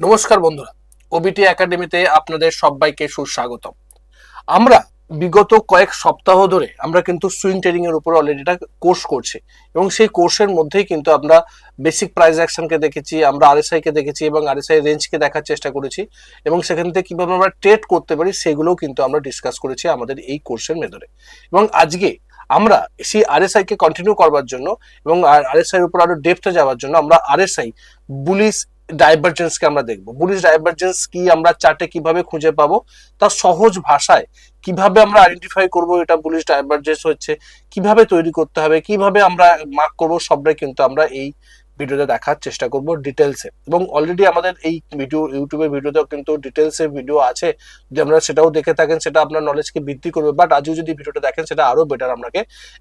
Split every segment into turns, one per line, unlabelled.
নমস্কার বন্ধুরা ওবিটি একাডেমিতে আপনাদের সবাইকে সুস্বাগতম। আমরা বিগত কয়েক সপ্তাহ ধরে আমরা কিন্তু সুইং ট্রেডিং এর উপর অলরেডি একটা কোর্স করছি এবং সেই কোর্সের মধ্যেই কিন্তু আমরা বেসিক প্রাইস অ্যাকশনকে দেখেছি, আমরা আরএসআই কে দেখেছি এবং আরএসআই রেঞ্জকে দেখার চেষ্টা করেছি এবং সেখান থেকে কীভাবে আমরা ট্রেড করতে পারি সেগুলোও কিন্তু আমরা ডিসকাস করেছি আমাদের এই কোর্সের মেথডে এবং আজকে আমরা সেই আরএসআই কে কন্টিনিউ করবার জন্য এবং আরএসআই এর উপর আরও ডেপথে যাওয়ার জন্য আমরা আরএসআই বুলিশ ডাইভারজেন্স কে আমরা দেখব। বুলিশ ডাইভারজেন্স কি আমরা চার্টে কীভাবে খুঁজে পাবো? তা সহজ ভাষায় কীভাবে আমরা আইডেন্টিফাই করব এটা বুলিশ ডাইভারজেন্স হচ্ছে? কীভাবে তৈরি করতে হবে? কীভাবে আমরা মার্ক করব? সবটাই কিন্তু আমরা এই ভিডিওতে দেখার চেষ্টা করব ডিটেলসে এবং অলরেডি আমাদের এই ভিডিও ইউটিউবের ভিডিওতেও কিন্তু ডিটেলসে ভিডিও আছে। যদি আপনারা সেটাও দেখে থাকেন, সেটা আপনার নলেজকে বৃদ্ধি করবে। বাট আজও যদি ভিডিওটা দেখেন, সেটা আরও বেটার আপনাকে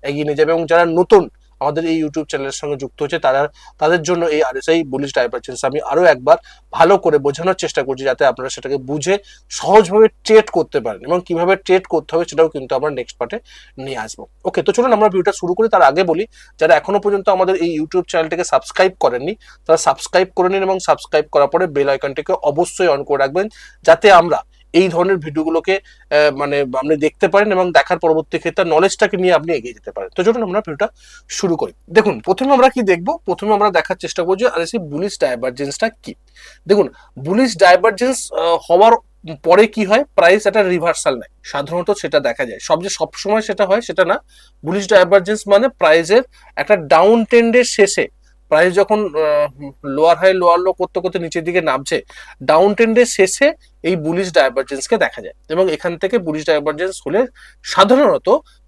এগিয়ে নিয়ে যাবে। এবং যারা নতুন আমাদের এই ইউটিউব চ্যানেলের সঙ্গে যুক্ত হচ্ছে, তারা, তাদের জন্য এই আরএসআই বুলিশ ডাইভারজেন্স আমি আরও একবার ভালো করে বোঝানোর চেষ্টা করছি যাতে আপনারা সেটাকে বুঝে সহজভাবে ট্রেড করতে পারেন এবং কীভাবে ট্রেড করতে হবে সেটাও কিন্তু আমরা নেক্সট পার্টে নিয়ে আসব। ওকে তো চলুন আমরা ভিডিওটা শুরু করি। তার আগে বলি, যারা এখনও পর্যন্ত আমাদের এই ইউটিউব চ্যানেলটাকে সাবস্ক্রাইব করেননি, তারা সাবস্ক্রাইব করে নিন এবং সাবস্ক্রাইব করার পরে বেল আইকনটিকে অবশ্যই অন করে রাখবেন, যাতে আমরা এই ধরনের ভিডিওগুলোকে মানে আপনি দেখতে পারেন এবং দেখার পরবর্তী ক্ষেত্রে নলেজটাকে নিয়ে আপনি এগিয়ে যেতে পারেন। তো চলুন আমরা ভিডিওটা শুরু করি। দেখুন, প্রথমে আমরা কি দেখব? প্রথমে আমরা দেখার চেষ্টা করছি আর সেই বুলিশ ডাইভারজেন্সটা কি। দেখুন বুলিশ ডাইভারজেন্স হওয়ার পরে কি হয়? প্রাইস একটা রিভার্সাল নেয়। সাধারণত সেটা দেখা যায়। সব যে সবসময় সেটা হয়, সেটা না। বুলিশ ডাইভারজেন্স মানে প্রাইসের একটা ডাউন ট্রেন্ডের শেষে প্রাইস যখন লোয়ার হাই লোয়ার লো করতে করতে নিচের দিকে নামছে ডাউন ট্রেন্ডের শেষে এই বুলিশ ডাইভারজেন্সকে দেখা যায়। এবং এখান থেকে বুলিশ ডাইভারজেন্স হলে সাধারণত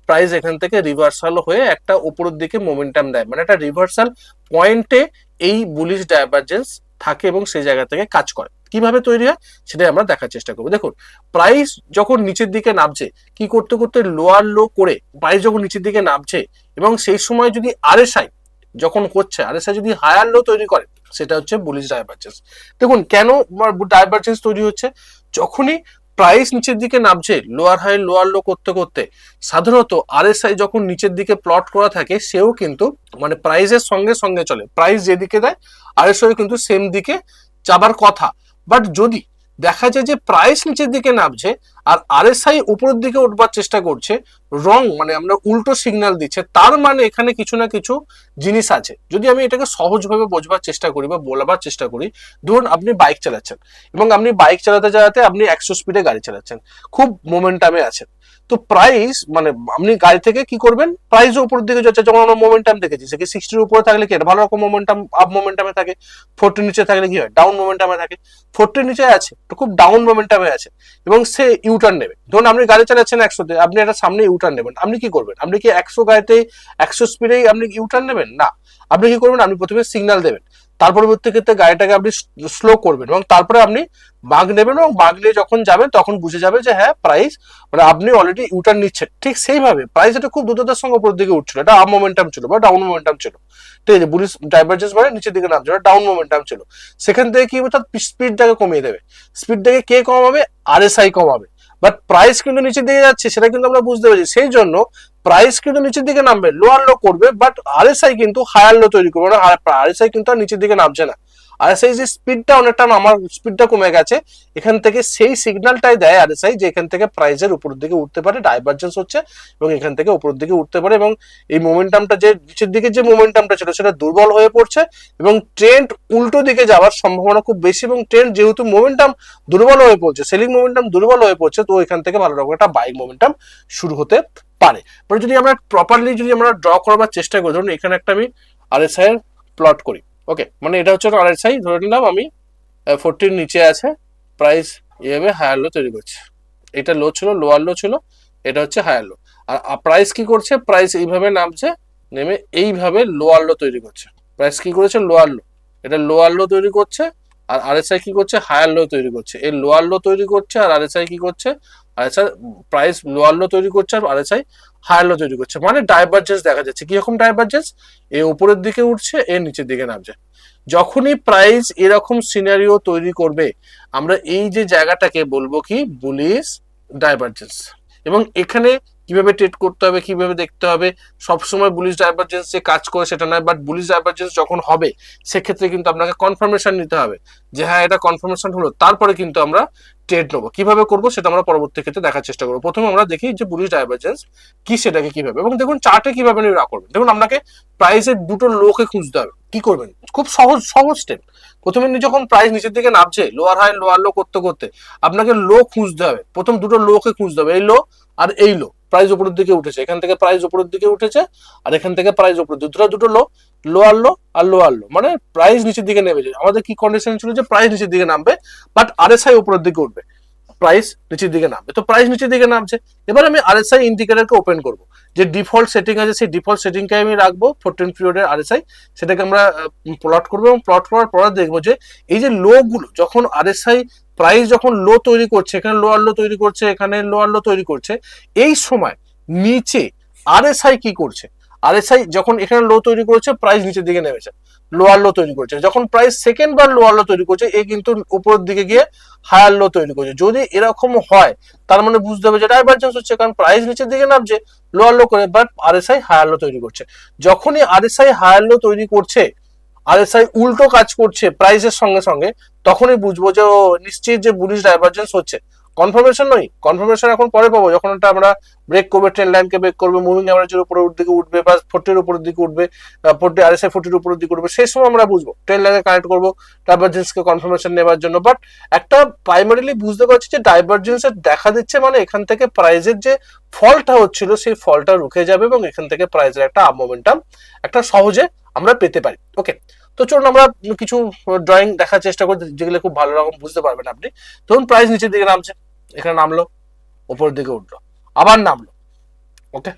প্রাইস এখান থেকে রিভার্সাল হয়ে একটা উপরের দিকে মোমেন্টাম দেয়। মানে একটা রিভার্সাল পয়েন্টে এই বুলিশ ডাইভারজেন্স থাকে এবং সেই জায়গা থেকে কাজ করে। কীভাবে তৈরি হয়? সেটাই আমরা দেখার চেষ্টা করব। দেখুন প্রাইস যখন নিচের দিকে নামছে, কি করতে করতে লোয়ার লো করে প্রাইস যখন নিচের দিকে নামছে, এবং সেই সময় যদি আরএসআই যখন করছে আরএসআই যদি হায়ার লো তৈরি করে, সেটা হচ্ছে বুলিশ ডাইভারজেন্স দেখুন, কেন ডাইভারজেন্স তৈরি হচ্ছে? যখনই প্রাইস নিচের দিকে নামছে লোয়ার হাই লোয়ার লো করতে করতে, সাধারণত আরএসআই যখন নিচের দিকে প্লট করা থাকে, সেও কিন্তু মানে প্রাইসের সঙ্গে সঙ্গে চলে। প্রাইস যেদিকে দেয় আরএসআই কিন্তু সেম দিকে যাবার কথা। বাট যদি দেখা যায় যে প্রাইস নিচের দিকে নামছে আর আরএসআই উপরের দিকে উঠবার চেষ্টা করছে রং মানে আমরা উল্টো সিগন্যাল দিচ্ছে, তার মানে এখানে কিছু না কিছু জিনিস আছে। যদি আমি এটাকে সহজভাবে বোঝবার চেষ্টা করি বা বলবার চেষ্টা করি, ধরুন আপনি বাইক চালাচ্ছেন এবং আপনি বাইক চালাতে চালাতে আপনি একশো স্পিডে গাড়ি চালাচ্ছেন, খুব মোমেন্টামে আছেন। তো প্রাইস মানে আপনি গাড়ি থেকে কি করবেন? প্রাইস উপরের দিকে যাচ্ছে, যেমন আমরা মোমেন্টাম দেখেছি, সে কি সিক্সটির উপরে থাকলে কি ভালো রকম মোমেন্টাম আপ মোমেন্টামে থাকে? ফোরটির নিচে থাকলে কি হয়? ডাউন মোমেন্টামে থাকে। ফোরটির নিচে আছে, তো খুব ডাউন মোমেন্টামে আছে। এবং সে ইউটার্ন নেবে ধরুন আপনি গাড়ি চালাচ্ছেন একশোতে, আপনি একটা সামনে ইউটার্ন নেবেন। আপনি কি করবেন? আপনি কি একশো গাড়িতে একশো স্পিডেই আপনি ইউটার্ন নেবেন? না। আপনি কি করবেন? আপনি প্রথমে সিগন্যাল দেবেন। তার পরবর্তী ক্ষেত্রে গাড়িটাকে আপনি স্লো করবেন এবং তারপরে আপনি বাঘ নেবেন এবং বাঘ নিয়ে যখন যাবেন, তখন বুঝে যাবে যে হ্যাঁ প্রাইস মানে আপনি অলরেডি ইউটার্ন নিচ্ছেন। ঠিক সেইভাবে প্রাইস এটা খুব দ্রুততার সঙ্গে উপরের দিকে উঠছিল। এটা আপ মোমেন্টাম ছিল বা ডাউন মোমেন্টাম ছিল। ঠিক আছে বুলিশ ডাইভারজেন্স মানে নিচের দিকে নামছে নামছিল ডাউন মোমেন্টাম ছিল। সেখান থেকে কি তার স্পিডটাকে কমিয়ে দেবে। স্পিডটাকে কে কমাবে? আরএসআই কমাবে। বাট প্রাইস কিন্তু নিচের দিকে যাচ্ছে, সেটা কিন্তু আমরা বুঝতে পারছি। সেই জন্য প্রাইস কিন্তু নিচের দিকে নামবে লোয়ার লো করবে বাট আরএসআই কিন্তু হায়ার লো তৈরি করবে। না আরএসআই কিন্তু আর নিচের দিকে নামছে না। আরএসআই যে স্পিডটা অনেকটা আমার স্পিডটা কমে গেছে, এখান থেকে সেই সিগন্যালটাই দেয় আরএসআই যে এখান থেকে প্রাইসের উপরের দিকে উঠতে পারে ডাইভারজেন্স হচ্ছে এবং এখান থেকে উপরের দিকে উঠতে পারে এবং এই মোমেন্টামটা যে, নিচের দিকে যে মোমেন্টামটা ছিল সেটা দুর্বল হয়ে পড়ছে এবং ট্রেন্ড উল্টো দিকে যাওয়ার সম্ভাবনা খুব বেশি এবং ট্রেন্ড যেহেতু মোমেন্টাম দুর্বল হয়ে পড়ছে সেলিং মোমেন্টাম দুর্বল হয়ে পড়ছে, তো এখান থেকে ভালো রকম একটা বাইক মোমেন্টাম শুরু হতে পারে। পরে যদি আমরা প্রপারলি যদি আমরা ড্র করবার চেষ্টা করি, ধরুন এখানে একটা আমি আরএসআই এর প্লট করি। ওকে মানে এটা হচ্ছে আরএসআই ধরে নিলাম আমি ফোরটির নিচে আছে প্রাইস এভাবে হায়ার লো তৈরি করছে। এটা লো ছিল লোয়ার লো ছিল, এটা হচ্ছে হায়ার লো আর প্রাইস কি করছে? প্রাইস এইভাবে নামছে, নেমে এইভাবে লোয়ার লো তৈরি করছে। প্রাইস কি করেছে? লোয়ার লো এটা লোয়ার লো তৈরি করছে, আর আর আরএসআই কি করছে? হায়ার লো তৈরি করছে। এই লোয়ার লো তৈরি করছে, আর আর আরএসআই কি করছে? আরএসআই প্রাইস লোয়ার লো তৈরি করছে আর আরএসআই হায়ার লো তৈরি করছে। মানে ডাইভারজেন্স দেখা যাচ্ছে। কীরকম ডাইভারজেন্স এ উপরের দিকে উঠছে, এ নিচের দিকে নামছে। যখনই প্রাইস এরকম সিনারিও তৈরি করবে, আমরা এই যে জায়গাটাকে বলব কি? বুলিশ ডাইভারজেন্স এবং এখানে কীভাবে ট্রেড করতে হবে, কীভাবে দেখতে হবে? সবসময় বুলিশ ডাইভারজেন্স যে কাজ করে সেটা নয় বাট বুলিশ ডাইভারজেন্স যখন হবে, সেক্ষেত্রে কিন্তু আপনাকে কনফার্মেশন নিতে হবে যে হ্যাঁ এটা কনফার্মেশন হলো। তারপরে কিন্তু আমরা ট্রেড নেব। কীভাবে করব সেটা আমরা পরবর্তী ক্ষেত্রে দেখার চেষ্টা করব। প্রথমে আমরা দেখি যে বুলিশ ডাইভারজেন্স কি সেটাকে কীভাবে, এবং দেখুন চার্টে কীভাবে নির্ণয় করবেন। দেখুন আপনাকে প্রাইসের দুটো লোকে খুঁজতে হবে। কি করবেন? খুব সহজ সহজ স্টেপ প্রথমে যখন প্রাইস নিচের দিকে নামছে লোয়ার হাই লোয়ার লো করতে করতে আপনাকে লো খুঁজতে হবে। প্রথম দুটো লোকে খুঁজতে হবে, এই লো আর এই লো প্রাইস উপরের দিকে উঠেছে। এখান থেকে প্রাইস উপরের দিকে উঠেছে আর এখান থেকে প্রাইস উপরের দিকে। দুটো দুটো লো লোয়ার লো আর লোয়ার লো মানে প্রাইস নিচের দিকে নেমেছে আমাদের কি কন্ডিশন ছিল যে প্রাইস নিচের দিকে নামবে বাট আরএসআই উপরের দিকে উঠবে। প্রাইস নিচের দিকে নামবে। তো প্রাইস নিচের দিকে নামছে। এবার আমি আরএসআই ইন্ডিকেটরকে ওপেন করব। যে ডিফল্ট সেটিং আছে, সেই ডিফল্ট সেটিংকে আমি রাখব ফোরটিন পিরিয়ডের আরএসআই সেটাকে আমরা প্লট করব এবং প্লট করার পর দেখব যে এই যে লো গুলো, যখন আরএসআই প্রাইস যখন লো তৈরি করছে, এখানে লোয়ার লো তৈরি করছে, এখানে লোয়ার লো তৈরি করছে, এই সময় নিচে আরএসআই কি করছে? আরএসআই যখন এখানে লো তৈরি করেছে প্রাইস নিচের দিকে নেমেছে। লোয়ার লো তৈরি করছে। যখন প্রাইস সেকেন্ড বার লোয়ার লো তৈরি করছে এ কিন্তু উপরের দিকে গিয়ে হায়ার লো তৈরি করছে। যদি এরকম হয়, তার মানে বুঝতে হবে যে ডাইভারজেন্স হচ্ছে, কারণ প্রাইস নিচের দিকে নামছে লোয়ার লো করে বাট আর আরএসআই হায়ার লো তৈরি করছে। যখনই আর আরএসআই হায়ার লো তৈরি করছে আরএসআই উল্টো কাজ করছে প্রাইসের সঙ্গে সঙ্গে, তখনই বুঝব যে নিশ্চিত যে বুলিশ ডাইভারজেন্স হচ্ছে। কনফার্মেশন নয়। কনফার্মেশন এখন পরে পাবো। যখন ওটা আমরা ব্রেক করবে ট্রেন লাইনকে ব্রেক করবে মুভিং অ্যাভারেজের উপরের দিকে উঠবে বা ফোর্টির উপরের দিকে উঠবে ফোর্টি আরএসআই ফোর্টির উপরের দিকে উঠবে, সেই সময় আমরা বুঝব। ট্রেন লাইনে কানেক্ট করব ডাইভারজেন্সকে কনফার্মেশন নেওয়ার জন্য। বাট একটা প্রাইমারিলি বুঝতে পারছি যে ডাইভারজেন্সের দেখা দিচ্ছে মানে এখান থেকে প্রাইজের যে ফলটা হচ্ছিল, সেই ফলটা রুখে যাবে এবং এখান থেকে প্রাইজের একটা আপ মোমেন্টাম একটা সহজে আমরা পেতে পারি। ওকে তো চলুন আমরা কিছু ড্রয়িং দেখার চেষ্টা করি, যেগুলো খুব ভালো রকম বুঝতে পারবেন আপনি। ধরুন প্রাইস নিচের দিকে নামছে। এখানে নামলো উপরের দিকে উঠল, আবার নামলো ওকে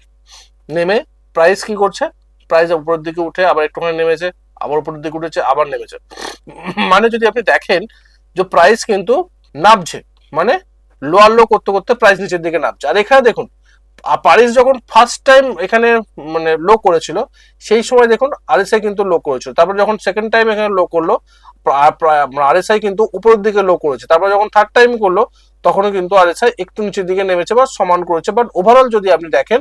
নেমে প্রাইস কি করছে? প্রাইস উপরের দিকে উঠে আবার একটুখানি নেমেছে, আবার উপরের দিকে উঠেছে, আবার নেমেছে। মানে যদি আপনি দেখেন যে প্রাইস কিন্তু নামছে মানে লোয়ার লো করতে করতে প্রাইস নিচের দিকে নামছে। আর এখানে দেখুন প্যারিস যখন ফার্স্ট টাইম এখানে মানে লো করেছিল, সেই সময় দেখুন আরএসআই কিন্তু লো করেছিল। তারপর যখন সেকেন্ড টাইম এখানে লো করল আরএসআই কিন্তু উপরের দিকে লো করেছে। তারপর যখন থার্ড টাইম করল তখনও কিন্তু আরএসআই একটু নিচের দিকে নেমেছে বা সমান করেছে। বাট ওভারঅল যদি আপনি দেখেন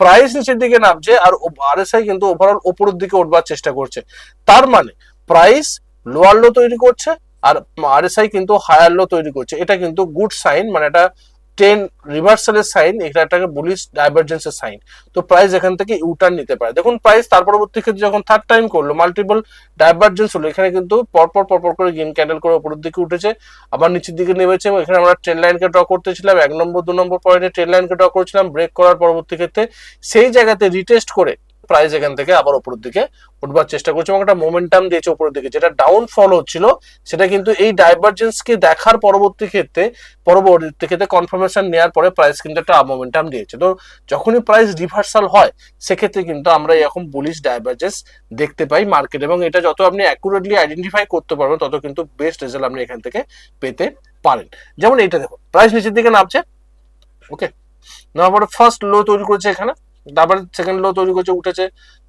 প্রাইস নিচের দিকে নামছে আর আর আরএসআই কিন্তু ওভারঅল উপরের দিকে উঠবার চেষ্টা করছে। তার মানে প্রাইস লোয়ার লো তৈরি করছে আর আরএসআই কিন্তু হায়ার লো তৈরি করছে। এটা কিন্তু গুড সাইন মানে এটা টেন রিভার্সালের সাইন এখানে একটা বুলিশ ডাইভারজেন্সের সাইন তো প্রাইস এখান থেকে ইউটার্ন নিতে পারে। দেখুন প্রাইস তার পরবর্তী ক্ষেত্রে যখন থার্ড টাইম করল মাল্টিপল ডাইভার্জেন্স হলো, এখানে কিন্তু পরপর পরপর করে গ্রিন ক্যান্ডেল করে উপরের দিকে উঠেছে, আবার নিচের দিকে নেমেছে এবং এখানে আমরা ট্রেন লাইনকে ড্র করতেছিলাম, এক নম্বর, দু নম্বর পয়েন্টে ট্রেন লাইনকে ড্র করেছিলাম ব্রেক করার পরবর্তী ক্ষেত্রে সেই জায়গাতে রিটেস্ট করে প্রাইস এখান থেকে আবার উপরের দিকে উঠবার চেষ্টা করছে এবং একটা মোমেন্টাম দিয়েছে উপরের দিকে। যেটা ডাউন ফল হচ্ছিল, সেটা কিন্তু এই ডাইভারজেন্সকে দেখার পরবর্তী ক্ষেত্রে পরবর্তী ক্ষেত্রে কনফার্মেশন নেওয়ার পরে প্রাইস কিন্তু একটা মোমেন্টাম দিয়েছে। তো যখনই প্রাইস রিভার্সাল হয়, সেক্ষেত্রে কিন্তু আমরা এরকম বুলিশ ডাইভারজেন্স দেখতে পাই মার্কেট এবং এটা যত আপনি অ্যাকুরেটলি আইডেন্টিফাই করতে পারবেন, তত কিন্তু বেস্ট রেজাল্ট আপনি এখান থেকে পেতে পারেন। যেমন এইটা দেখো প্রাইস নিচের দিকে নামছে ওকে নেওয়ার পরে ফার্স্ট লো তৈরি করেছে এখানে। তারপরে সেকেন্ড লো তৈরি করেছে, উঠেছে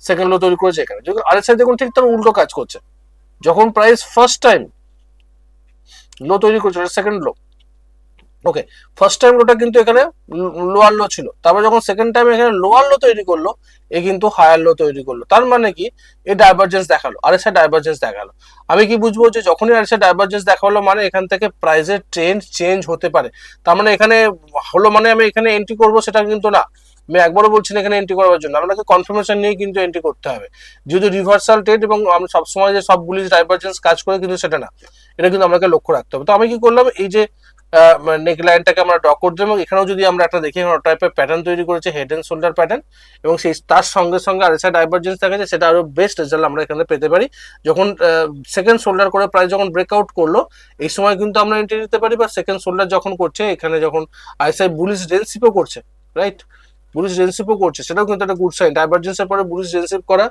সেকেন্ড লো তৈরি করেছে এখানে। আরেক সাইড দেখুন, ঠিক তার উল্টো কাজ করছে। যখন প্রাইস ফার্স্ট টাইম লো তৈরি করছে second low okay first time লোটা কিন্তু এখানে লোয়ার লো ছিল। তারপর যখন সেকেন্ড টাইম এখানে লোয়ার লো তৈরি করল, এ কিন্তু হায়ার লো তৈরি করল। তার মানে কি? এ ডাইভারজেন্স দেখাল আর এসে ডাইভারজেন্স দেখাল। আমি কি বুঝব যে যখনই আর এসে ডাইভারজেন্স দেখাল মানে এখান থেকে প্রাইসের ট্রেন্ড চেঞ্জ হতে পারে। তার মানে এখানে হলো মানে আমি এখানে এন্ট্রি করব সেটা কিন্তু না। আমি একবারও বলছি না এখানে এন্ট্রি করার জন্য। আপনাকে কনফার্মেশন নিয়ে কিন্তু এন্ট্রি করতে হবে। যদি রিভার্সাল টেট এবং আমি সবসময় যে সব বুলিশ ডাইভারজেন্স কাজ করে কিন্তু সেটা না। এটা কিন্তু আমাকে লক্ষ্য রাখতে হবে। তো আমি কি করলাম? এই যে নেক লাইনটাকে আমরা ড্র করতে এবং এখানেও যদি আমরা একটা দেখি টাইপের প্যাটার্ন তৈরি করেছে হেড এন্ড শোল্ডার প্যাটার্ন এবং সেই তার সঙ্গে সঙ্গে আর এসে ডাইভারজেন্স থাকে যে সেটা আরও বেস্ট রেজাল্ট আমরা এখানে পেতে পারি। যখন সেকেন্ড শোল্ডার করে প্রায় যখন ব্রেকআউট করল, এই সময় কিন্তু আমরা এন্ট্রি নিতে পারি বা সেকেন্ড শোল্ডার যখন করছে, এখানে যখন আইএসআই বুলিশ ডেন্সিপও করছে রাইট বুলিশ ডেন্সিপও করছে, সেটাও কিন্তু একটা গুড সাইন ডাইভার্জেন্সের পরে বুলিশ ডেন্সিপ করা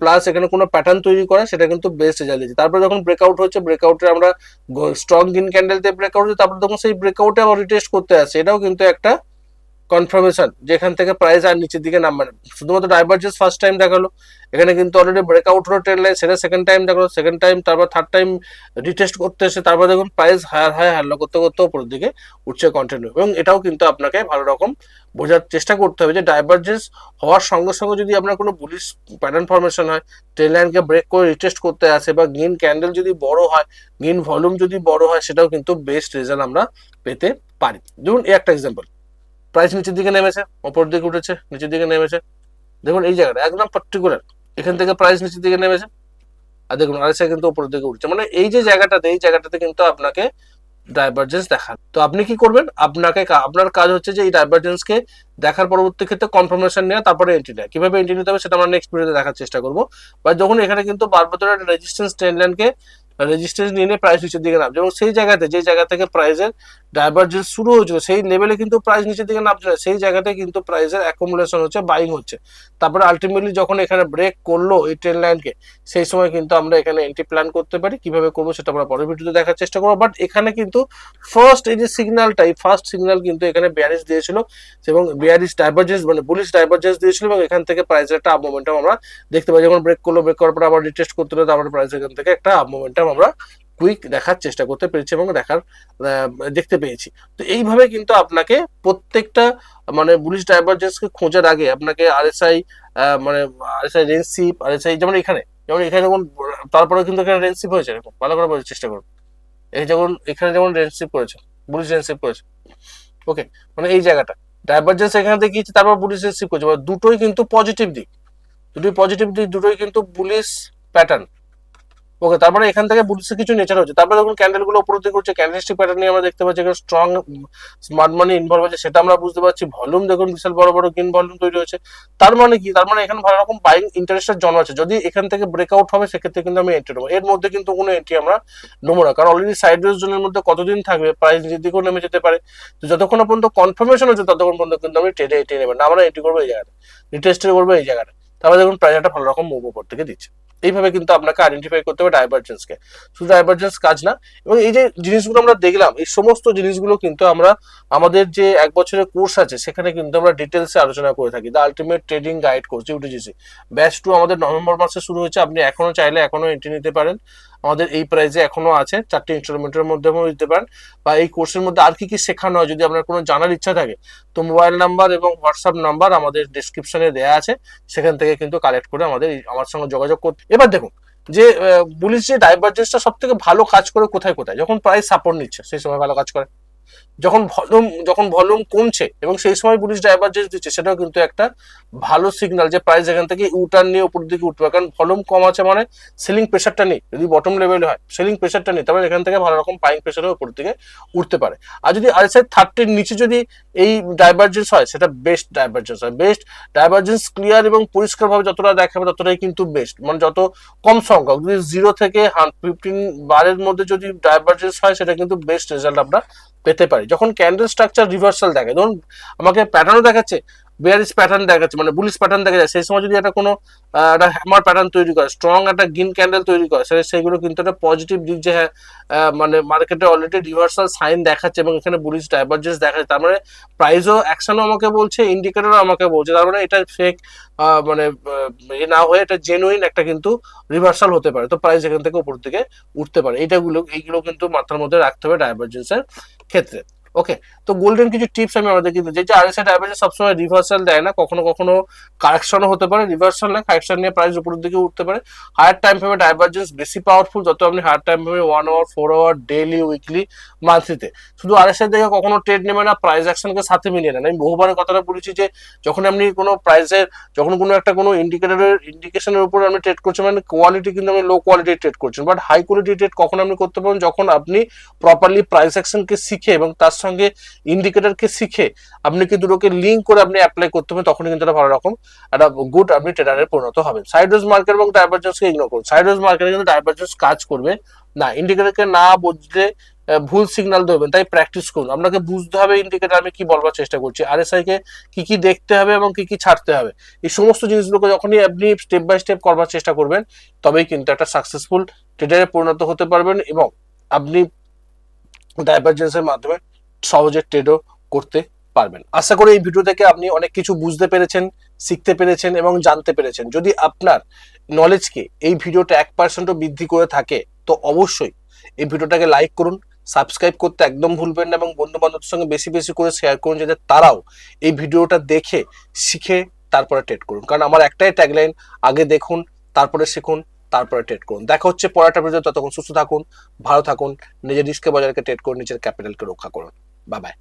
প্লাস এখানে কোনো প্যাটার্ন তৈরি করা, সেটা কিন্তু বেস্ট রেজাল্ট দিচ্ছে তারপরে যখন ব্রেকআউট হচ্ছে ব্রেকআউটে আমরা স্ট্রং গ্রিন ক্যান্ডেল দিয়ে ব্রেকআউট হচ্ছে, তারপরে তখন সেই ব্রেকআউটে আবার রিটেস্ট করতে আসছে। এটাও কিন্তু একটা কনফার্মেশন যেখান থেকে প্রাইস আর নিচের দিকে নামবে না। শুধুমাত্র ডাইভার্জেন্স ফার্স্ট টাইম দেখাল। এখানে কিন্তু অলরেডি ব্রেকআউট হলো ট্রেন লাইন সেটা সেকেন্ড টাইম দেখাল। সেকেন্ড টাইম তারপর থার্ড টাইম রিটেস্ট করতে এসে তারপর দেখুন প্রাইস হায়ার হায়ার হাল্লা করতে করতে উপরের দিকে উঠছে কন্টিনিউ এবং এটাও কিন্তু আপনাকে ভালো রকম বোঝার চেষ্টা করতে হবে যে ডাইভার্জেন্স হওয়ার সঙ্গে সঙ্গে যদি আপনার কোনো বুলিশ প্যাটার্ন ফরমেশন হয় ট্রেন লাইনকে ব্রেক করে রিটেস্ট করতে আসে বা গ্রিন ক্যান্ডেল যদি বড় হয় গ্রিন ভলিউম যদি বড় হয়, সেটাও কিন্তু বেস্ট রেজাল্ট আমরা পেতে পারি। ধরুন একটা এক্সাম্পল প্রাইস নিচের দিকে নেমেছে, ওপর দিকে উঠেছে, নিচের দিকে নেমেছে। দেখুন এই জায়গাটা একদম পার্টিকুলার এখান থেকে প্রাইস নিচের দিকে নেমেছে। আর দেখুন আরেকটা কিন্তু উপরের দিকে উঠছে। মানে এই যে জায়গাটাতে, এই জায়গাটাতে কিন্তু আপনাকে ডাইভারজেন্স দেখান তো আপনি কি করবেন? আপনাকে আপনার কাজ হচ্ছে যে এই ডাইভারজেন্সকে দেখার পরবর্তী ক্ষেত্রে কনফার্মেশন নেওয়া, তারপরে এন্ট্রি নেওয়া। কীভাবে এন্ট্রি নিতে হবে সেটা আমরা নেক্সট ভিডিওতে দেখার চেষ্টা করব। বা যখন এখানে কিন্তু বারবার রেজিস্ট্যান্স ট্রেন লাইনকে রেজিস্ট্যান্স নিয়ে প্রাইস নিচের দিকে নামছে। এবং সেই জায়গাতে যে জায়গা থেকে প্রাইসের ডাইভারজেন্স শুরু হয়েছিল, সেই লেভেলে কিন্তু প্রাইস নিচের দিকে নামছে না সেই জায়গাতে কিন্তু প্রাইসের অ্যাকোমোডেশন হচ্ছে বাইং হচ্ছে। তারপরে আলটিমেটলি যখন এখানে ব্রেক করল এই ট্রেন লাইনকে সেই সময় কিন্তু আমরা এখানে এন্ট্রি প্ল্যান করতে পারি, কীভাবে করব সেটা আমরা পরের ভিডিওতে দেখার চেষ্টা করব। বাট এখানে কিন্তু ফার্স্ট এই যে সিগন্যালটা এই ফার্স্ট সিগন্যাল কিন্তু এখানে বিয়ারিশ দিয়েছিল এবং বিয়ারিশ ডাইভারজেন্স মানে বুলিশ ডাইভারজেন্স দিয়েছিল এবং এখান থেকে প্রাইসের একটা আপ মোমেন্টাম আমরা দেখতে পাই। যখন ব্রেক করল ব্রেক করার পর আবার রিটেস্ট করতে হলো, তারপরে প্রাইস এখান থেকে একটা আপ মোমেন্টাম আমরা কুইক দেখার চেষ্টা করতে পেরেছি এবং দেখার দেখতে পেয়েছি। তো এইভাবে কিন্তু আপনাকে প্রত্যেকটা মানে বুলিশ ডাইভারজেন্সকে খোঁজার আগে আপনাকে আরএসআই মানে আরএসআই রেনসিপ আরএসআই যেমন এখানে যেমন এখানে যখন তারপরে কিন্তু এখানে রেনসিপ হয়েছে এরকম। ভালো করে বোঝার চেষ্টা করুন। এই যেমন এখানে যেমন রেনসিপ করেছে বুলিশ রেনসিপ করেছে। ওকে মানে এই জায়গাটা। ডাইভারজেন্স এখানে দেখিয়েছে, তারপর বুলিশ রেনসিপ করেছে। দুটোই কিন্তু পজিটিভ দিক। দুটোই পজিটিভ দিক, দুটোই কিন্তু বুলিশ প্যাটার্ন ওকে তারপরে এখান থেকে বুলিশের কিছু নেচার হচ্ছে। তারপরে যখন ক্যান্ডেলগুলো উপর দিকে উঠছে। ক্যান্ডেলস্টিক প্যাটার্ন নিয়ে আমরা দেখতে পাচ্ছি এখানে স্ট্রং স্মার্ট মানি ইনভলভ আছে, সেটা আমরা বুঝতে পারছি। ভলিউম দেখুন বিশাল বড় বড় গ্রিন ভলিউম তৈরি হচ্ছে তার মানে কি? তার মানে এখানে ভালো রকম বাইং ইন্টারেস্টের জন্ম আছে। যদি এখান থেকে ব্রেকআউট হবে, সেক্ষেত্রে কিন্তু আমি এন্ট্রি নেব। এর মধ্যে কিন্তু কোনো এন্ট্রি আমরা নেব না। কারণ অলরেডি সাইড জোনের মধ্যে কতদিন থাকবে? প্রাইস দিকেও নেমে যেতে পারে, তো যতক্ষণ পর্যন্ত কনফার্মেশন হচ্ছে, ততক্ষণ পর্যন্ত কিন্তু আমি ট্রেডে এন্ট্রি নেবেন না। আমরা এন্ট্রি করব এই জায়গাটা রিটেস্টে করব এই জায়গাটা তারপরে দেখুন প্রাইস একটা ভালো রকম মুভ উপর থেকে দিচ্ছে। এইভাবে কিন্তু আপনাকে আইডেন্টিফাই করতে হবে ডাইভারজেন্সকে শুধু ডাইভারজেন্স কাজ না, এবং এই যে জিনিসগুলো আমরা দেখলাম, এই সমস্ত জিনিসগুলো কিন্তু আমরা, আমাদের যে এক বছরের কোর্স আছে, সেখানে কিন্তু আমরা ডিটেলসে আলোচনা করে থাকি। The ultimate trading guide course UTGC batch two আমাদের নভেম্বর মাসে শুরু হয়েছে। আপনি এখনও চাইলে এখনও এন্ট্রি নিতে পারেন। আমাদের এই প্রাইজে এখনও আছে, চারটি ইনস্টলমেন্টের মধ্যে দিতে পারেন। বা এই কোর্সের মধ্যে আর কি কি শেখানো হয় যদি আপনার কোনো জানার ইচ্ছা থাকে, তো মোবাইল নাম্বার এবং হোয়াটসঅ্যাপ নাম্বার আমাদের ডিসক্রিপশনে দেওয়া আছে। সেখান থেকে কিন্তু কালেক্ট করে আমাদের আমার সঙ্গে যোগাযোগ করতে। এবার দেখুন, যে পুলিশ যে ডাইভার্জেন্সটা সব থেকে ভালো কাজ করে কোথায় কোথায়? যখন প্রায় সাপোর্ট নিচ্ছে, সেই সময় ভালো কাজ করে। যখন ভলিউম যখন ভলিউম কমছে এবং সেই সময় পুলিশ ডাইভারজেন্স দিচ্ছে, সেটাও কিন্তু একটা ভালো সিগনাল যে প্রাইস এখান থেকে ইউটার্ন নিয়ে উপর দিকে উঠবে। কারণ ভলিউম কম আছে মানে সেলিং প্রেশারটা নেই। যদি বটম লেভেলে হয় সেলিং প্রেশারটা নেই, তাহলে এখান থেকে ভালো রকম পাইং প্রেশারের উপর দিকে উঠতে পারে। আর যদি আরএসআই থার্টির নিচে যদি এই ডাইভারজেন্স হয়, সেটা বেস্ট ডাইভারজেন্স হয়। বেস্ট ডাইভারজেন্স ক্লিয়ার এবং পরিষ্কারভাবে যতটা দেখাবে ততটাই কিন্তু বেস্ট মানে যত কম সংখ্যক, যদি জিরো থেকে ফিফটিন বারের মধ্যে যদি ডাইভারজেন্স হয়, সেটা কিন্তু বেস্ট রেজাল্ট আমরা পেতে পারি। যখন ক্যান্ডেল স্ট্রাকচার রিভার্সাল দেখে ধরুন আমাকে প্যাটার্নও দেখাচ্ছে বেয়ারিস প্যাটার্ন দেখাচ্ছে মানে বুলিশ প্যাটার্ন দেখা যায় সেই সময় যদি একটা কোনো একটা হ্যামার প্যাটার্ন তৈরি করে স্ট্রং একটা গ্রিন ক্যান্ডেল তৈরি করে, সে- সেগুলো কিন্তু একটা পজিটিভ দিক যে হ্যাঁ মানে মার্কেটে অলরেডি রিভার্সাল সাইন দেখাচ্ছে এবং এখানে বুলিশ ডাইভার্জেন্স দেখাচ্ছে। তার মানে প্রাইসও অ্যাকশনও আমাকে বলছে ইন্ডিকেটরও আমাকে বলছে। তার মানে এটা ফেক মানে এ না হয়ে এটা জেনুইন একটা কিন্তু রিভার্সাল হতে পারে। তো প্রাইস এখান থেকে উপর দিকে উঠতে পারে। এইটাগুলো এইগুলো কিন্তু মাথার মধ্যে রাখতে হবে ডাইভার্জেন্সের ক্ষেত্রে। ওকে তো গোল্ডেন কিছু টিপস আমি আমাদের কিন্তু যেটা আর আরএসআই ডাইভার্জেন্স সবসময় রিভার্সাল দেয় না, কখনো কখনো কারেকশনও হতে পারে রিভার্সাল না কারেকশন নিয়ে প্রাইস উপরের দিকে উঠতে পারে। হায়ার টাইম ফ্রেমে ডাইভার্জেন্স বেশি পাওয়ারফুল যত আপনি হায়ার টাইম ফ্রেমে one hour four hour daily weekly মান্থলিতে শুধু আরএসআই দেখে কখনো ট্রেড নেবে না প্রাইস অ্যাকশনকে সাথে মিলিয়ে নেন আমি বহুবারের কথাটা বলেছি যে, যখন আপনি কোনো প্রাইসের যখন কোনো একটা কোনো ইন্ডিকেটরের ইন্ডিকেশনের উপর আপনি ট্রেড করছেন মানে কোয়ালিটি কিন্তু আপনি লো কোয়ালিটি ট্রেড করছেন। বাট হাই কোয়ালিটি ট্রেড কখন আপনি করতে পারেন যখন আপনি প্রপারলি প্রাইস অ্যাকশনকে শিখে এবং তার সঙ্গে ইন্ডিকেটারকে শিখে আপনি কিন্তু দুটোকে লিঙ্ক করে আপনি অ্যাপ্লাই করতে হবে তখন কিন্তু ভালো রকম একটা গুড আপনি ট্রেডারে পরিণত হবেন। সাইডওয়েজ মার্কেট এবং ডাইভারজেন্সকে ইগনোর করুন। সাইডওয়েজ মার্কেটে কিন্তু ডাইভারজেন্স কাজ করবে না। ইন্ডিকেটারকে না বুঝলে ভুল সিগন্যাল দেবেন তাই প্র্যাকটিস করুন। আপনাকে বুঝতে হবে ইন্ডিকেটার আমি কি বলবার চেষ্টা করছি। আরএসআই কে কি কি দেখতে হবে এবং কি কি ছাড়তে হবে। এই সমস্ত জিনিসগুলোকে যখনই আপনি স্টেপ বাই স্টেপ করবার চেষ্টা করবেন, তবেই কিন্তু একটা সাকসেসফুল ট্রেডারে পরিণত হতে পারবেন এবং আপনি ডাইভারজেন্সের মাধ্যমে সহজে ট্রেডও করতে পারবেন। আশা করি এই ভিডিও থেকে আপনি অনেক কিছু বুঝতে পেরেছেন, শিখতে পেরেছেন এবং জানতে পেরেছেন। যদি আপনার নলেজকে এই ভিডিওটা এক পার্সেন্টও বৃদ্ধি করে থাকে, তো অবশ্যই এই ভিডিওটাকে লাইক করুন সাবস্ক্রাইব করতে একদম ভুলবেন না এবং বন্ধু বান্ধবদের সঙ্গে বেশি বেশি করে শেয়ার করুন, যাতে তারাও এই ভিডিওটা দেখে, শিখে তারপরে ট্রেড করুন। কারণ আমার একটাই ট্যাগলাইন আগে দেখুন, তারপরে শিখুন, তারপরে ট্রেড করুন। দেখা হচ্ছে পড়াটা ভিডিও ততক্ষণ সুস্থ থাকুন, ভালো থাকুন, নিজের রিস্কে বাজারকে ট্রেড করুন, নিজের ক্যাপিটালকে রক্ষা করুন। Bye bye